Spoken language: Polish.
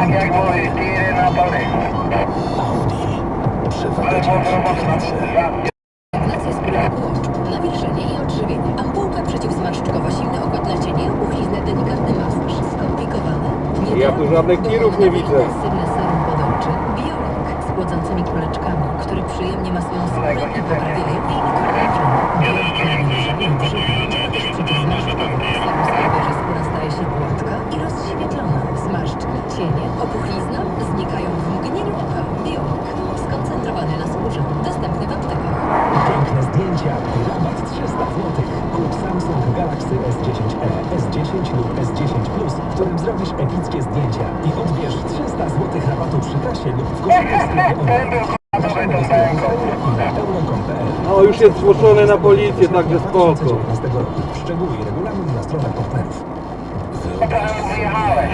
Tak jak mówisz, tiry na pole. Audi. Przewaga cię przy technice. Ignacja skórowego oczu, nawilżenie i odżywienie, ampułka przeciwzmarszczkowa, silny okład na cienie, opuchlizny, delikatny masaż, skomplikowane? Nie Ja tu żadnych tirów nie widzę. Intensywny serum podolczy, biolog z chłodzącymi kuleczkami, które przyjemnie masują skórę i poprawiają jej S10E, S10 lub S10 Plus, w którym zrobisz epickie zdjęcia i odbierz 300 zł rabatu przy kasie lub w koszulce sklepu No już jest zgłoszone na policję, także spoko. Szczegóły i regulamin na stronach portalów. Wyjechałeś.